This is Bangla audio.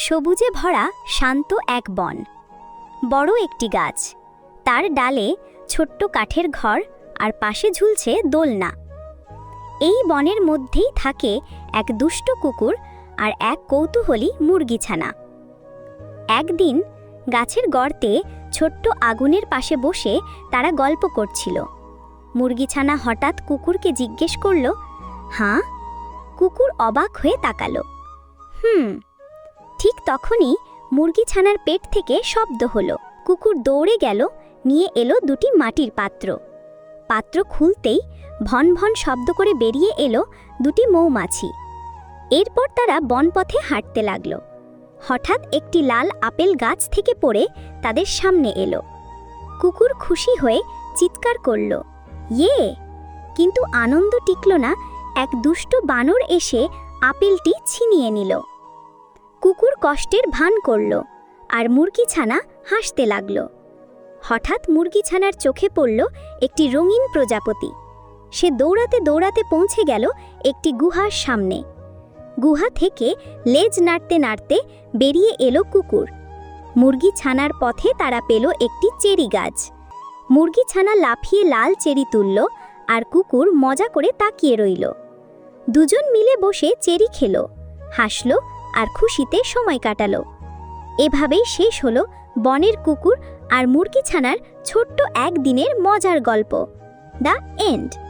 সবুজে ভরা শান্ত এক বন। বড় একটি গাছ। তার ডালে ছোট্ট কাঠের ঘর আর পাশে ঝুলছে দোলনা। এই বনের মধ্যেই থাকে এক দুষ্ট কুকুর আর এক কৌতূহলী মুরগিছানা। একদিন গাছের গর্তে ছোট্ট আগুনের পাশে বসে তারা গল্প করছিল। মুরগিছানা হঠাৎ কুকুরকে জিজ্ঞেস করল, হাঁ? কুকুর অবাক হয়ে তাকালো। হুম ঠিক তখনই মুরগি ছানার পেট থেকে শব্দ হলো। কুকুর দৌড়ে গেল, নিয়ে এলো দুটি মাটির পাত্র। পাত্র খুলতেই ভন ভন শব্দ করে বেরিয়ে এলো দুটি মৌমাছি। এরপর তারা বনপথে হাঁটতে লাগল। হঠাৎ একটি লাল আপেল গাছ থেকে পড়ে তাদের সামনে এলো। কুকুর খুশি হয়ে চিৎকার করল ইয়ে! কিন্তু আনন্দ টিকল না, এক দুষ্ট বানর এসে আপেলটি ছিনিয়ে নিল। কুকুর কষ্টের ভান করল আর মুরগিছানা হাসতে লাগল। হঠাৎ মুরগিছানার চোখে পড়ল একটি রঙিন প্রজাপতি। সে দৌড়াতে দৌড়াতে পৌঁছে গেল একটি গুহার সামনে। গুহা থেকে লেজ নাড়তে নাড়তে বেরিয়ে এলো কুকুর। মুরগি ছানার পথে তারা পেল একটি চেরি গাছ। মুরগি ছানা লাফিয়ে লাল চেরি তুলল আর কুকুর মজা করে তাকিয়ে রইল। দুজন মিলে বসে চেরি খেলো, হাসল আর খুশিতে সময় কাটালো। এভাবেই শেষ হল বনের কুকুর আর মুরগি ছানার ছোট্ট একদিনের মজার গল্প। The end.